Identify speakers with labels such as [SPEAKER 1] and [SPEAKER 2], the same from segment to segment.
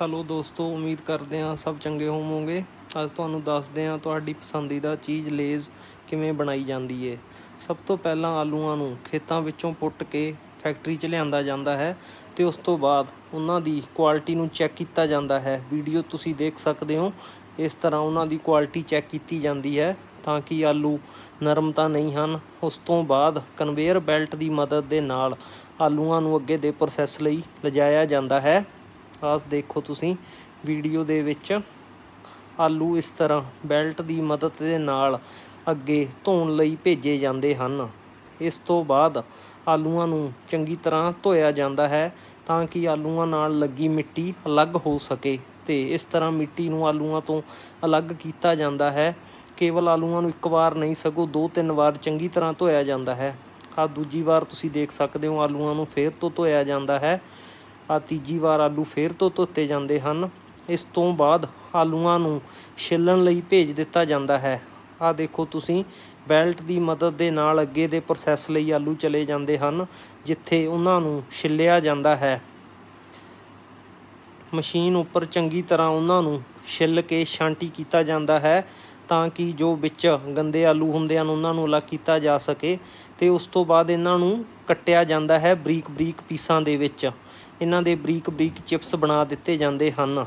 [SPEAKER 1] Hello ਦੋਸਤੋ, ਉਮੀਦ ਕਰਦੇ ਹਾਂ ਸਭ ਚੰਗੇ ਹੋਵੋਗੇ। ਅੱਜ ਤੁਹਾਨੂੰ ਦੱਸਦੇ ਹਾਂ ਤੁਹਾਡੀ ਪਸੰਦੀਦਾ ਚੀਜ਼ ਲੇਜ਼ ਕਿਵੇਂ ਬਣਾਈ ਜਾਂਦੀ ਹੈ ਸਭ ਤੋਂ ਪਹਿਲਾਂ ਆਲੂਆਂ ਨੂੰ ਖੇਤਾਂ ਵਿੱਚੋਂ ਪੁੱਟ ਕੇ ਫੈਕਟਰੀ 'ਚ ਲਿਆਂਦਾ ਜਾਂਦਾ ਹੈ ਤੇ ਉਸ ਤੋਂ ਬਾਅਦ ਉਹਨਾਂ ਦੀ ਕੁਆਲਿਟੀ ਨੂੰ ਚੈੱਕ ਕੀਤਾ ਜਾਂਦਾ ਹੈ। ਵੀਡੀਓ ਤੁਸੀਂ ਦੇਖ ਸਕਦੇ ਹੋ, ਇਸ ਤਰ੍ਹਾਂ ਉਹਨਾਂ ਦੀ ਕੁਆਲਿਟੀ ਚੈੱਕ ਕੀਤੀ ਜਾਂਦੀ ਹੈ ਤਾਂ ਕਿ ਆਲੂ ਨਰਮ ਤਾਂ ਨਹੀਂ ਹਨ। ਉਸ ਤੋਂ ਬਾਅਦ ਕਨਵੇਅਰ ਬੈਲਟ ਦੀ ਮਦਦ ਦੇ ਨਾਲ ਆਲੂਆਂ ਨੂੰ ਅੱਗੇ ਦੇ ਪ੍ਰੋਸੈਸ ਲਈ ਲਿਜਾਇਆ ਜਾਂਦਾ ਹੈ। ਆਸ ਦੇਖੋ ਤੁਸੀਂ ਵੀਡੀਓ ਦੇ ਵਿੱਚ ਆਲੂ ਇਸ ਤਰ੍ਹਾਂ ਬੈਲਟ ਦੀ ਮਦਦ ਦੇ ਨਾਲ ਅੱਗੇ ਧੋਣ ਲਈ ਭੇਜੇ ਜਾਂਦੇ ਹਨ। ਇਸ ਤੋਂ ਬਾਅਦ ਆਲੂਆਂ ਨੂੰ ਚੰਗੀ ਤਰ੍ਹਾਂ ਧੋਇਆ ਜਾਂਦਾ ਹੈ ਤਾਂ ਕਿ ਆਲੂਆਂ ਨਾਲ ਲੱਗੀ ਮਿੱਟੀ ਅਲੱਗ ਹੋ ਸਕੇ ਤੇ ਇਸ ਤਰ੍ਹਾਂ ਮਿੱਟੀ ਨੂੰ ਆਲੂਆਂ ਤੋਂ ਅਲੱਗ ਕੀਤਾ ਜਾਂਦਾ ਹੈ। ਕੇਵਲ ਆਲੂਆਂ ਨੂੰ ਇੱਕ ਵਾਰ ਨਹੀਂ, ਸਗੋਂ ਦੋ ਤਿੰਨ ਵਾਰ ਚੰਗੀ ਤਰ੍ਹਾਂ ਧੋਇਆ ਜਾਂਦਾ ਹੈ। ਆ ਦੂਜੀ ਵਾਰ ਤੁਸੀਂ ਦੇਖ ਸਕਦੇ ਹੋ ਆਲੂਆਂ ਨੂੰ ਫੇਰ ਤੋਂ ਧੋਇਆ ਜਾਂਦਾ ਹੈ। ਆ ਤੀਜੀ ਵਾਰ ਆਲੂ ਫੇਰ ਤੋਂ ਧੋਤੇ ਜਾਂਦੇ ਹਨ। ਇਸ ਤੋਂ ਬਾਅਦ ਆਲੂਆਂ ਨੂੰ ਛਿੱਲਣ ਲਈ ਭੇਜ ਦਿੱਤਾ ਜਾਂਦਾ ਹੈ। ਆ ਦੇਖੋ ਤੁਸੀਂ, ਬੈਲਟ ਦੀ ਮਦਦ ਦੇ ਨਾਲ ਅੱਗੇ ਦੇ ਪ੍ਰੋਸੈਸ ਲਈ ਆਲੂ ਚਲੇ ਜਾਂਦੇ ਹਨ, ਜਿੱਥੇ ਉਹਨਾਂ ਨੂੰ ਛਿੱਲਿਆ ਜਾਂਦਾ ਹੈ। ਮਸ਼ੀਨ ਉੱਪਰ ਚੰਗੀ ਤਰ੍ਹਾਂ ਉਹਨਾਂ ਨੂੰ ਛਿੱਲ ਕੇ ਛਾਂਟੀ ਕੀਤਾ ਜਾਂਦਾ ਹੈ, ਤਾਂ ਕਿ ਜੋ ਵਿੱਚ ਗੰਦੇ ਆਲੂ ਹੁੰਦੇ ਹਨ, ਉਹਨਾਂ ਨੂੰ ਅਲੱਗ ਕੀਤਾ ਜਾ ਸਕੇ ਤੇ ਉਸ ਤੋਂ ਬਾਅਦ ਇਹਨਾਂ ਨੂੰ ਕੱਟਿਆ ਜਾਂਦਾ ਹੈ ਬਰੀਕ ਬਰੀਕ ਪੀਸਾਂ ਦੇ ਵਿੱਚ। ਇਹਨਾਂ ਦੇ ਬਰੀਕ ਬਰੀਕ ਚਿਪਸ ਬਣਾ ਦਿੱਤੇ ਜਾਂਦੇ ਹਨ।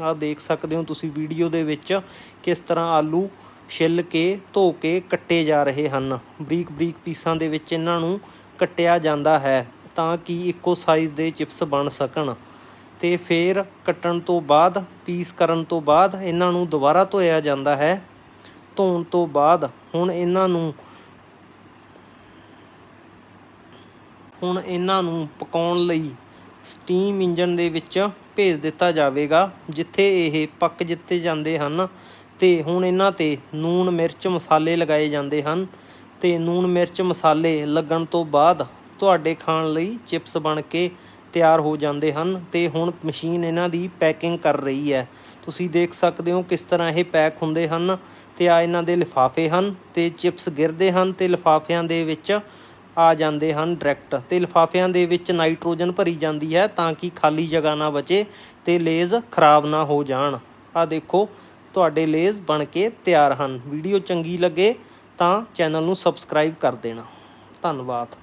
[SPEAKER 1] ਆਹ ਦੇਖ ਸਕਦੇ ਹੋ ਤੁਸੀਂ ਵੀਡੀਓ ਦੇ ਵਿੱਚ ਕਿਸ ਤਰ੍ਹਾਂ ਆਲੂ ਛਿੱਲ ਕੇ, ਧੋ ਕੇ ਕੱਟੇ ਜਾ ਰਹੇ ਹਨ। ਬਰੀਕ ਬਰੀਕ ਪੀਸਾਂ ਦੇ ਵਿੱਚ ਇਹਨਾਂ ਨੂੰ ਕੱਟਿਆ ਜਾਂਦਾ ਹੈ ਤਾਂ ਕਿ ਇੱਕੋ ਸਾਈਜ਼ ਦੇ ਚਿਪਸ ਬਣ ਸਕਣ। ਤੇ ਫਿਰ ਕੱਟਣ ਤੋਂ ਬਾਅਦ ਪੀਸ ਕਰਨ ਤੋਂ ਬਾਅਦ ਇਹਨਾਂ ਨੂੰ ਦੁਬਾਰਾ ਧੋਇਆ ਜਾਂਦਾ ਹੈ। ਧੋਣ ਤੋਂ ਬਾਅਦ ਹੁਣ ਇਹਨਾਂ ਨੂੰ, ਹੁਣ ਇਹਨਾਂ ਨੂੰ ਪਕਾਉਣ ਲਈ ਸਟੀਮ ਇੰਜਨ ਦੇ ਵਿੱਚ ਭੇਜ ਦਿੱਤਾ ਜਾਵੇਗਾ, ਜਿੱਥੇ ਇਹ ਪੱਕ ਜਿੱਤੇ ਜਾਂਦੇ ਹਨ ਤੇ ਹੁਣ ਇਹਨਾਂ ਤੇ ਨੂਣ ਮਿਰਚ ਮਸਾਲੇ ਲਗਾਏ ਜਾਂਦੇ ਹਨ ਤੇ ਨੂਣ ਮਿਰਚ ਮਸਾਲੇ ਲੱਗਣ ਤੋਂ ਬਾਅਦ ਤੁਹਾਡੇ ਖਾਣ ਲਈ ਚਿਪਸ ਬਣ ਕੇ ਤਿਆਰ ਹੋ ਜਾਂਦੇ ਹਨ ਤੇ ਹੁਣ ਮਸ਼ੀਨ ਇਹਨਾਂ ਦੀ ਪੈਕਿੰਗ ਕਰ ਰਹੀ ਹੈ। ਤੁਸੀਂ ਦੇਖ ਸਕਦੇ ਹੋ ਕਿਸ ਤਰ੍ਹਾਂ ਇਹ ਪੈਕ ਹੁੰਦੇ ਹਨ ਤੇ ਆ ਇਹਨਾਂ ਦੇ ਲਿਫਾਫੇ ਹਨ ਤੇ ਚਿਪਸ ਗਿਰਦੇ ਹਨ ਤੇ ਲਿਫਾਫਿਆਂ ਦੇ ਵਿੱਚ ਆ ਜਾਂਦੇ ਹਨ ਡਾਇਰੈਕਟ ਤੇ ਲਿਫਾਫਿਆਂ ਦੇ ਵਿੱਚ ਨਾਈਟ੍ਰੋਜਨ ਭਰੀ ਜਾਂਦੀ ਹੈ ਤਾਂ ਕਿ ਖਾਲੀ ਜਗ੍ਹਾ ਨਾ ਬਚੇ ਤੇ ਲੇਜ਼ ਖਰਾਬ ਨਾ ਹੋ ਜਾਣ। ਆ ਦੇਖੋ, ਤੁਹਾਡੇ ਲੇਜ਼ ਬਣ ਕੇ ਤਿਆਰ ਹਨ। ਵੀਡੀਓ ਚੰਗੀ ਲੱਗੇ ਤਾਂ ਚੈਨਲ ਨੂੰ ਸਬਸਕ੍ਰਾਈਬ ਕਰ ਦੇਣਾ। ਧੰਨਵਾਦ।